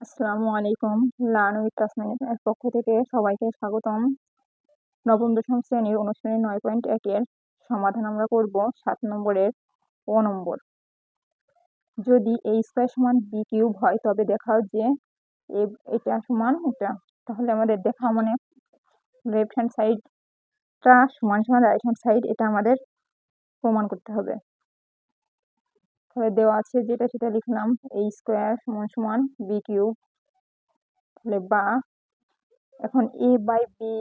আসসালামু আলাইকুম। Learn with তাসমিনের পক্ষ থেকে সবাইকে স্বাগতম। নবম, দশম শ্রেণির অনুশ্রেণী নয় পয়েন্ট একের সমাধান আমরা করব সাত নম্বরের ও নম্বর। যদি এ স্কোয়ার সমান বি কিউব হয়, তবে দেখাও যে এটা সমান এটা, তাহলে আমাদের দেখা মানে লেফট হ্যান্ড সাইডটা সমান সমান রাইট হ্যান্ড সাইড এটা আমাদের প্রমাণ করতে হবে। দেওয়া আছে যেটা সেটা লিখলাম এই স্কোয়ার সমান সমান বি কিউব তাহলে বা, এখন এ বাই বি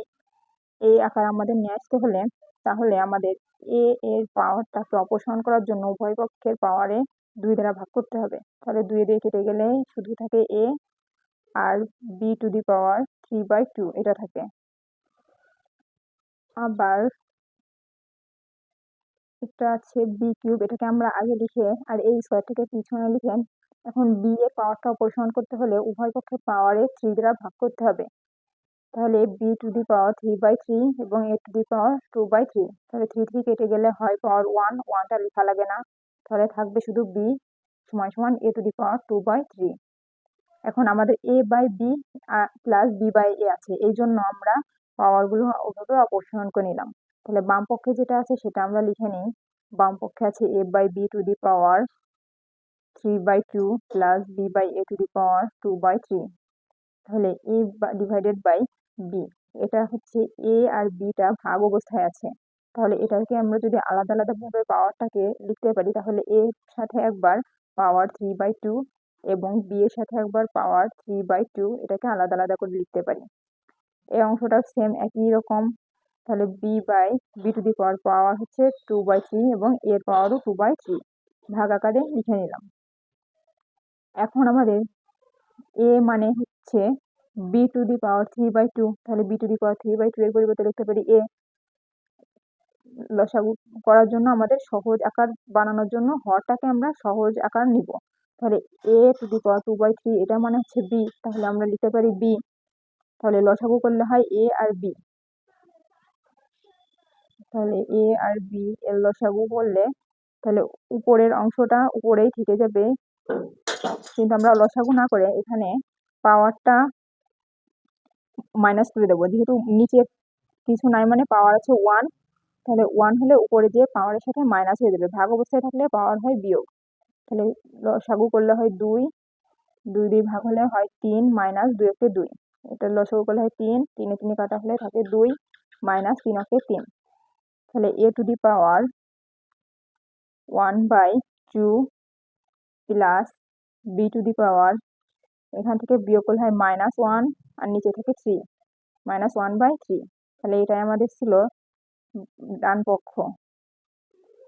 এ আকার আমাদের নিয়ে আসতে হলে, তাহলে আমাদের এ এর পাওয়ারটাকে অপসারণ করার জন্য উভয় পক্ষের পাওয়ারে দুই দ্বারা ভাগ করতে হবে। তাহলে দুই দিয়ে কেটে গেলে শুধু থাকে A R B to the power three by two এটা থাকে। আবার একটা আছে বি কিউব এটাকে আমরা আগে লিখে আর এই স্কোয়ারটাকে পিছনে লিখে এখন বি এর পাওয়ারটা অপসারণ করতে হলে উভয় পক্ষের পাওয়ারে থ্রি দ্বারা ভাগ করতে হবে। তাহলে B to the power three by three এবং A to the power two by three তাহলে থ্রি থ্রি কেটে গেলে হয় পাওয়ার ওয়ান ওয়ানটা লেখা লাগে না। তাহলে থাকবে শুধু বি সমান সমান A to the power two by three এখন আমাদের A by B plus B by A আছে। এই জন্য আমরা পাওয়ারগুলো ওভাবে অপসারণ করে নিলাম। তাহলে বাম পক্ষে যেটা আছে সেটা আমরা লিখে নিই। বাম পক্ষে আছে A by B to the power three by two plus B by A to the power two by three তাহলে এ ডিভাইডেড বাই বি এটা হচ্ছে এ আর বিটা ভাগ অবস্থায় আছে। তাহলে এটাকে আমরা যদি আলাদা আলাদা ভাবে পাওয়ারটাকে লিখতে পারি, তাহলে এর সাথে একবার পাওয়ার থ্রি বাই টু এবং বি এর সাথে একবার পাওয়ার থ্রি বাই টু এটাকে আলাদা আলাদা করে লিখতে পারি। এই অংশটা সেম একই রকম। তাহলে B by B to the power power হচ্ছে টু বাই থ্রি এবং এর পাওয়ারও টু বাই থ্রি ভাগ আকারে লিখে নিলাম। এখন আমাদের এ মানে হচ্ছে B to the power three by two তাহলে B to the power three by two এর পরিবর্তে লিখতে পারি এ লসাগু করার জন্য আমাদের সহজ আকার বানানোর জন্য হরটাকে আমরা সহজ আকার নিব। তাহলে A to the power two by three এটা মানে হচ্ছে বি তাহলে আমরা লিখতে পারি বি তাহলে লসাগু করলে হয় এ আর বি তাহলে এ আর বি এর লসাগু করলে তাহলে উপরের অংশটা উপরেই থেকে যাবে। কিন্তু আমরা লসাগু না করে এখানে পাওয়ারটা মাইনাস করে দেবো। যেহেতু নিচে কিছু নাই মানে পাওয়ার আছে ওয়ান তাহলে ওয়ান হলে উপরে যে পাওয়ারের সাথে মাইনাস হয়ে যাবে। ভাগ অবস্থায় থাকলে পাওয়ার হয় বিয়োগ। তাহলে লসাগু করলে হয় দুই দুই দুই ভাগ হলে হয় তিন মাইনাস দুই একে দুই। এটা লসাগু করলে হয় তিন, তিনে তিনে কাটা হলে থাকে দুই, মাইনাস তিন একে তিন। তাহলে A to the power one by two plus B to the power এখান থেকে বিয়োগ করলে হয় মাইনাস ওয়ান আর নিচে থেকে three minus one by three তাহলে এটাই আমাদের ছিল ডান পক্ষ।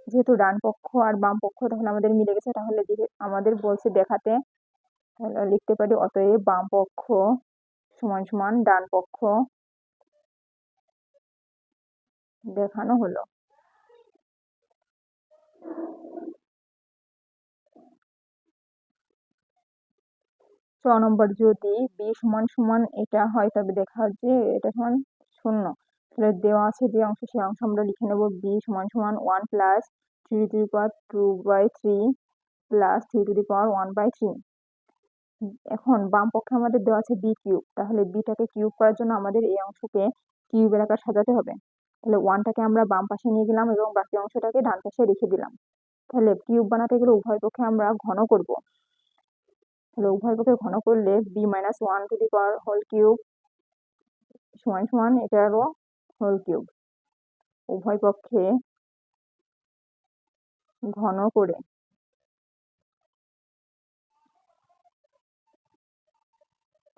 যেহেতু ডান পক্ষ আর বাম পক্ষ তাহলে আমাদের মিলে গেছে, তাহলে আমাদের বলছে দেখাতে, তাহলে লিখতে পারি অতএব বাম পক্ষ সমান সমান ডান পক্ষ দেখানো হলো। ছ নম্বর যদি বি সমান সমান এটা হয় তবে দেখা যে এটা সমান শূন্য। তাহলে দেওয়া আছে যে অংশ সেই অংশ আমরা লিখে নেব বি সমান সমান one plus three to the power two by three plus three to the power one by three এখন বাম পক্ষে আমাদের দেওয়া আছে বি কিউব তাহলে বিটাকে কিউব করার জন্য আমাদের এই অংশকে কিউবের আকার সাজাতে হবে। তাহলে ওয়ানটাকে আমরা বাম পাশে নিয়ে গেলাম এবং বাকি অংশটাকে ডান পাশে রেখে দিলাম। তাহলে কিউব বানাতে গেলে উভয় পক্ষে আমরা ঘন করব। তাহলে উভয় পক্ষে ঘন করলে B minus one to the power whole cube সমান সমান এটারও হোল কিউব উভয় পক্ষে ঘন করে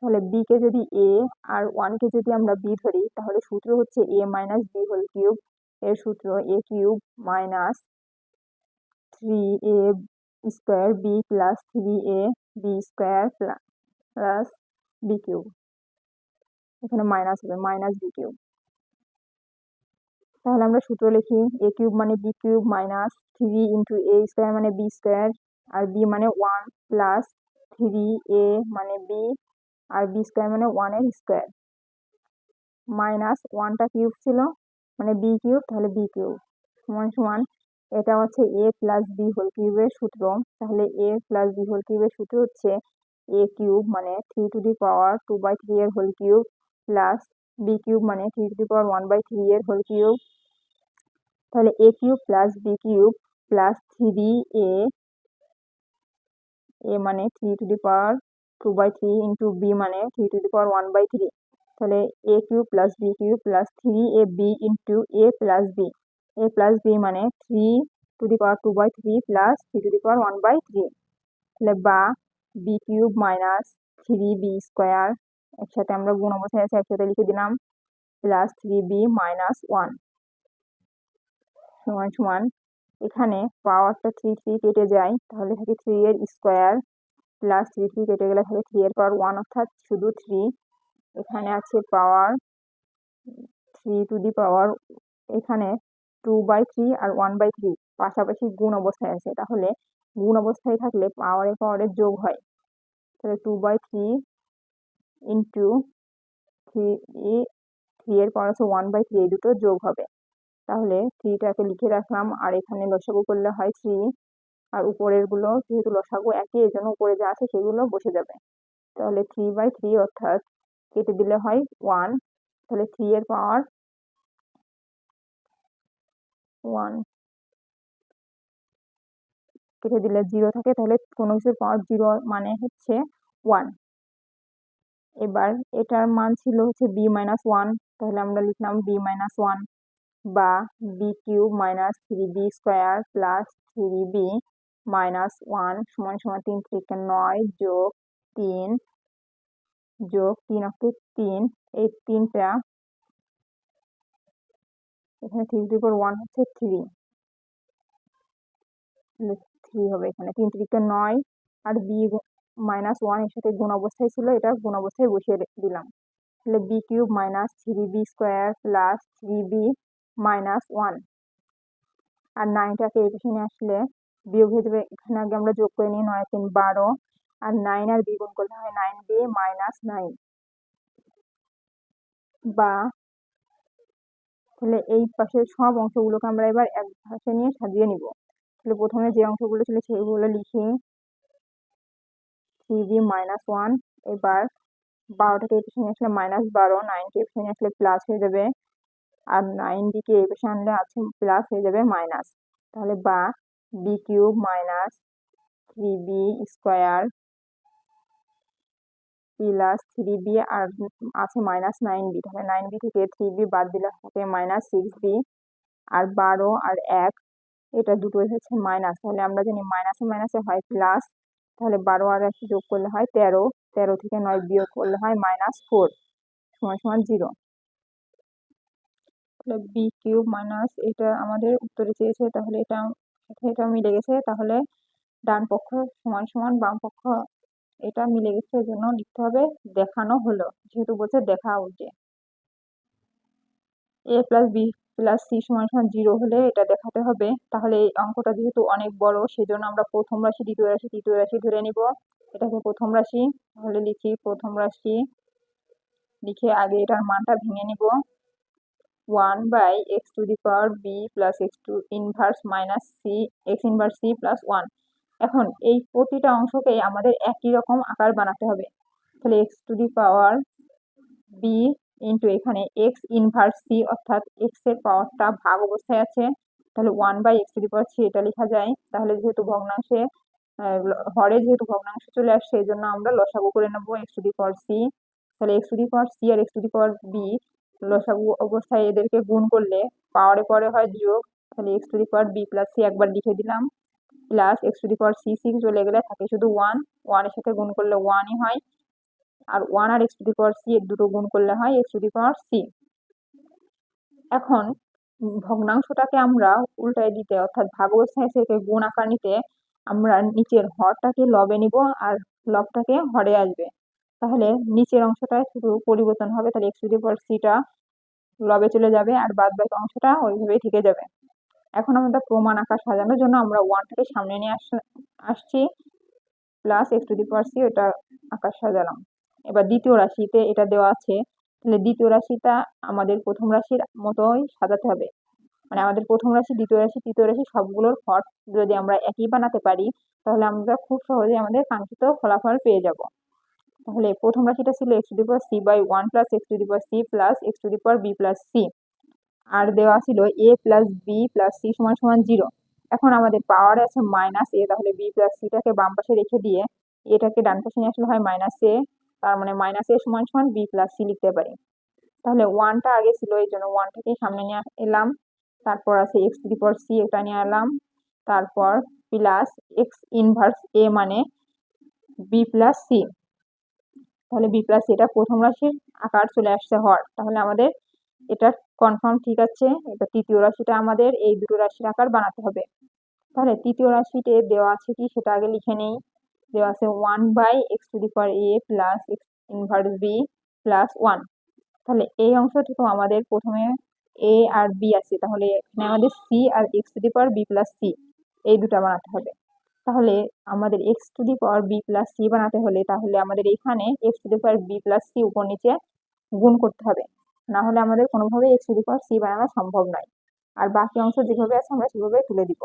তাহলে বি কে যদি এ আর ওয়ান কে যদি আমরা বি ধরি, তাহলে সূত্র হচ্ছে A minus B whole cube এর সূত্র A cube minus three A square B plus three A B square plus B cube এখানে মাইনাস হবে মাইনাস বি কিউব তাহলে আমরা সূত্র লিখি এ কিউব মানে B cube minus three into A square মানে বি স্কোয়ার আর বি মানে ওয়ান প্লাস থ্রি এ মানে বি আর বি স্কোয়ার মানে ওয়ানের স্কোয়ার মাইনাস ওয়ানটা কিউব ছিল মানে বি কিউব তাহলে বি কিউব সমান সমান এটা হচ্ছে এ প্লাস বি হোল কিউবের সূত্র। তাহলে এ প্লাস বি হোল কিউবের সূত্র হচ্ছে এ কিউব মানে three to the power two by three এর whole cube plus B cube মানে three to the power one by three এর হোল কিউব তাহলে A cube plus B cube plus three A A মানে three to the power two by three into B মানে three to the power one by three তাহলে A cube plus B cube plus three A B into A plus B A plus B মানে three to the power two by three plus three to the power one by three তাহলে বা B cube minus three B square একসাথে আমরা গুণ অবস্থায় আছে, একসাথে লিখে দিলাম plus three B minus one সমান সমান এখানে পাওয়ারটা থ্রি থ্রি কেটে যায়, তাহলে থাকে থ্রি এর স্কোয়ার প্লাস থ্রি থ্রি কেটে গেলে থাকে থ্রি এর পাওয়ার ওয়ান অর্থাৎ শুধু থ্রি এখানে আছে power three to the power এখানে টু বাই থ্রি আর ওয়ান বাই থ্রি পাশাপাশি গুণ অবস্থায় আছে। তাহলে গুণ অবস্থায় থাকলে পাওয়ারে পাওয়ারের যোগ হয়। তাহলে two by three into three three এর পাওয়ার আছে ওয়ান বাই থ্রি এই দুটো যোগ হবে। তাহলে থ্রিটাকে লিখে রাখলাম, আর এখানে লসাগু করলে হয় থ্রি আর উপরেরগুলো যেহেতু লসাগু একই এই জন্য উপরে যা আছে সেগুলো বসে যাবে। তাহলে থ্রি বাই থ্রি অর্থাৎ কেটে দিলে হয় ওয়ান তাহলে থ্রি এর পাওয়ার ওয়ান কেটে দিলে জিরো থাকে, তাহলে কোনো কিছুর পাওয়ার জিরো মানে হচ্ছে ওয়ান এবার এটার মান ছিল হচ্ছে বি মাইনাস ওয়ান তাহলে আমরা লিখলাম বি মাইনাস ওয়ান বা B cube minus three B square plus three B minus one সমান সমান তিন থেকে নয় যোগ তিন যোগ তিন অক্টু তিন। এই তিনটা এখানে থ্রি টু ওয়ান হচ্ছে থ্রি থ্রি হবে এখানে। তিন তিরিকে নয় আর বি মাইনাস ওয়ানের সাথে গুণ অবস্থায় ছিল, এটা গুণ অবস্থায় বসিয়ে দিলাম। তাহলে B cube minus three B square plus three B minus one আর নাইনটাকে এই পেছনে আসলে বিয়োগ হয়ে যাবে। এখানে আগে আমরা যোগ করে নিই নয়, তিন, বারো আর নাইন আর বি গুণ করলে হয় নাইন বি মাইনাস নাইন বা তাহলে এই পাশের সব অংশগুলোকে আমরা এবার এক পাশে নিয়ে সাজিয়ে নিব। তাহলে প্রথমে যে অংশগুলো ছিল সেগুলো লিখি। থ্রি বি মাইনাস ওয়ান এবার বারোটাকে এই পাশে নিয়ে আসলে মাইনাস বারো নাইনকে এই পাশে নিয়ে আসলে প্লাস হয়ে যাবে। আর নাইন বিকে এই পেছনে আনলে আছে প্লাস হয়ে যাবে মাইনাস তাহলে বা B cube minus three B square plus three B আর আছে মাইনাস নাইন বি তাহলে নাইন বি থেকে থ্রি বি বাদ দিলে হবে মাইনাস সিক্স বি আর বারো আর এক, এটা দুটো হচ্ছে মাইনাস তাহলে আমরা জানি মাইনাসে মাইনাসে হয় প্লাস তাহলে বারো আর এক যোগ করলে হয় তেরো তেরো থেকে নয় বিয়োগ করলে হয় মাইনাস ফোর সমান সমান জিরো তাহলে বি কিউব মাইনাস এটা আমাদের উত্তরে চেয়েছে, তাহলে এটা এটা মিলে গেছে, তাহলে ডান পক্ষ সমান সমান বাম পক্ষ, এটা মিলে গেছে জন্য লিখতে হবে দেখানো হলো, যেহেতু বলছে দেখা উঠে A plus B plus C সমান সমান জিরো হলে এটা দেখাতে হবে, তাহলে এই অঙ্কটা যেহেতু অনেক বড়, সেজন্য আমরা প্রথম রাশি, দ্বিতীয় রাশি, তৃতীয় রাশি ধরে নিব। এটাকে প্রথম রাশি, তাহলে লিখি প্রথম রাশি, লিখে আগে এটার মানটা ভেঙে নিব। One by X to the power B plus X to inverse minus C X inverse C plus one এখন এই প্রতিটা অংশকে আমাদের একই রকম আকার বানাতে হবে। তাহলে X to the power B into এখানে এক্স ইনভার্স সি অর্থাৎ এক্সের পাওয়ারটা ভাগ অবস্থায় আছে। তাহলে one by X to the power C এটা লেখা যায়। তাহলে যেহেতু ভগ্নাংশে হরে যেহেতু ভগ্নাংশ চলে আসে সেই জন্য আমরা লসাগু করে নেব X to the power C তাহলে X to the power C R X to the power B লসাগু অবস্থায় এদেরকে গুণ করলে পাওয়ারে পরে হয় যোগ তাহলে X to the power B plus C একবার লিখে দিলাম plus X to the power C C চলে গেলে থাকে শুধু ওয়ান ওয়ানের সাথে গুণ করলে ওয়ানই হয়, আর one R X to the power C এর দুটো গুণ করলে হয় X to the power C এখন ভগ্নাংশটাকে আমরা উল্টায় দিতে, অর্থাৎ ভাগ অবস্থায় থেকে গুণ আকার নিতে আমরা নিচের হরটাকে লবে নিব, আর লবটাকে হরে আসবে। তাহলে নিচের অংশটা শুধু পরিবর্তন হবে, তাহলে এক্স টু সিটা লবে চলে যাবে আর বাদ বাকি অংশটা ওইভাবেই থেকে যাবে। এখন আমাদের প্রমাণ আকার সাজানোর জন্য আমরা ওয়ানটাকে সামনে নিয়ে আস, আসছি plus X to the power C ওটা আকার সাজালাম। এবার দ্বিতীয় রাশিতে এটা দেওয়া আছে, তাহলে দ্বিতীয় রাশিটা আমাদের প্রথম রাশির মতোই সাজাতে হবে। মানে আমাদের প্রথম রাশি, দ্বিতীয় রাশি, তৃতীয় রাশি সবগুলোর ফট যদি আমরা একই বানাতে পারি, তাহলে আমরা খুব সহজে আমাদের কাঙ্ক্ষিত ফলাফল পেয়ে যাব। তাহলে প্রথম রাশিটা ছিল X to the power C by one plus X to the power C plus X to the power B plus C আর দেওয়া ছিল A plus B plus C সমান সমান জিরো এখন আমাদের পাওয়ার আছে মাইনাস এ তাহলে বি প্লাস সিটাকে বাম পাশে রেখে দিয়ে এটাকে ডান পাশে নিয়ে আসলে হয় মাইনাস এ তার মানে মাইনাস এ সমান সমান বি প্লাস সি লিখতে পারি। তাহলে ওয়ানটা আগে ছিল, এই জন্য ওয়ানটাকে সামনে নিয়ে এলাম। তারপর আছে X to the power C এটা নিয়ে এলাম। তারপর প্লাস এক্স ইনভার্স এ মানে বি প্লাস সি তাহলে বি প্লাস এটা প্রথম রাশির আকার চলে আসছে হর। তাহলে আমাদের এটা কনফার্ম ঠিক আছে এটা তৃতীয় রাশিটা আমাদের এই দুটো রাশির আকার বানাতে হবে। তাহলে তৃতীয় রাশিতে দেওয়া আছে কি, সেটা আগে লিখে নেই। দেওয়া আছে one by X to the power A plus X inverse B plus one তাহলে এই অংশ থেকেও আমাদের প্রথমে এ আর বি আছে। তাহলে এখানে আমাদের C R X to the power B plus C এই দুটা বানাতে হবে। তাহলে আমাদের X to the power B plus C বানাতে হলে তাহলে আমাদের এখানে X to the power B plus C উপর নিচে গুণ করতে হবে। না হলে আমাদের কোনোভাবে X to the power C বানানো সম্ভব নয়। আর বাকি অংশ যেভাবে আছে আমরা সেভাবে তুলে দিব।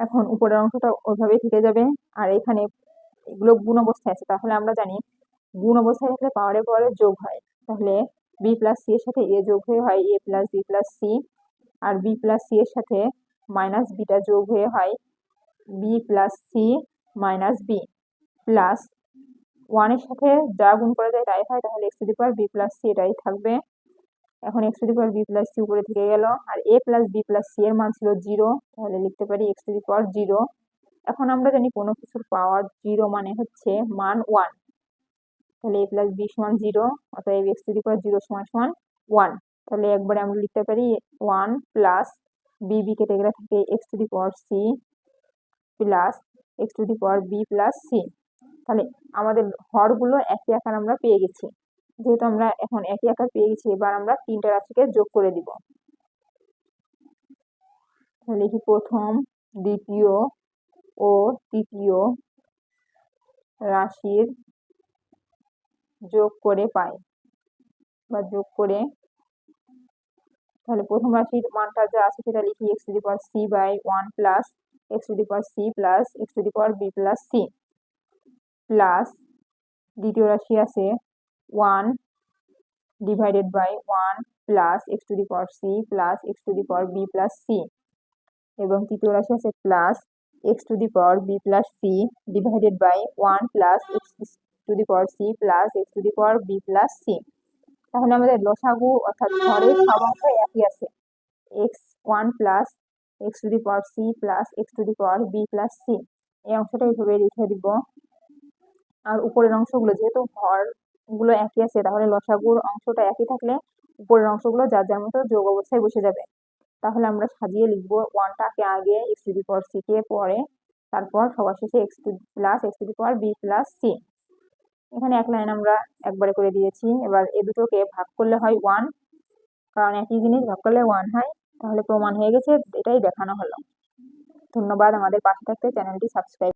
এখন উপরের অংশটা ওইভাবেই থেকে যাবে। আর এখানে এগুলো গুণ অবস্থায় আছে। তাহলে আমরা জানি গুণ অবস্থায় থাকলে পাওয়ারে পরে যোগ হয়। তাহলে বি প্লাস সি এর সাথে এ যোগ হয়ে হয় A plus B plus C R B plus C এর সাথে মাইনাস বিটা যোগ হয়ে হয় B plus C minus B plus ওয়ানের সাথে যা গুণ করা যায় তাই হয়, তাহলে X to the B plus C এটাই থাকবে। এখন X to the B plus C উপরে থেকে গেল, আর A plus B plus C এর মান ছিল জিরো তাহলে লিখতে পারি এক্স টু দি জিরো এখন আমরা জানি কোনো কিছুর পাওয়ার জিরো মানে হচ্ছে মান ওয়ান তাহলে এ প্লাস বি সমান জিরো অতএব X to the power zero সমান সমান ওয়ান তাহলে একবারে আমরা লিখতে পারি ওয়ান প্লাস বি বি কেটে গেলে থাকে X to the power C plus X to the power B plus C তাহলে আমাদের হরগুলো একই আকার আমরা পেয়ে গেছি। যেহেতু আমরা এখন একই আকার পেয়ে গেছি, এবার আমরা তিনটা রাশিকে যোগ করে দিব। লিখি প্রথম, দ্বিতীয় ও তৃতীয় রাশির যোগ করে পাই বা যোগ করে তাহলে প্রথম রাশির মানটা যা আছে সেটা লিখি X to the power C by one plus X to the power C plus X to the power B plus C plus দ্বিতীয় রাশি আছে one divided by one plus X to the power C plus X to the power B plus C এবং তৃতীয় রাশি আছে plus X to the power B plus C divided by one plus X to the power C plus X to the power B plus C তাহলে আমাদের লসাগু অর্থাৎ ঘরের সব অংশ একই আছে। X one plus X to the power C plus X to the power B plus C এই অংশটা এইভাবে লিখে দিব। আর উপরের অংশগুলো যেহেতু ঘরগুলো একই আছে, তাহলে লসাগুর অংশটা একই থাকলে উপরের অংশগুলো যার যার মতো যোগ অবস্থায় বসে যাবে। তাহলে আমরা সাজিয়ে লিখব ওয়ানটাকে আগে X to the power C কে পরে, তারপর সবার শেষে X to plus X to the power B plus C এখানে এক লাইন আমরা একবারে করে দিয়েছি। এবার এ দুটোকে ভাগ করলে হয় ওয়ান কারণ একই জিনিস ভাগ করলে ওয়ান হয়, তাহলে প্রমাণ হয়ে গেছে, এটাই দেখানো হলো। ধন্যবাদ আমাদের পাশে থাকতে, চ্যানেলটি সাবস্ক্রাইব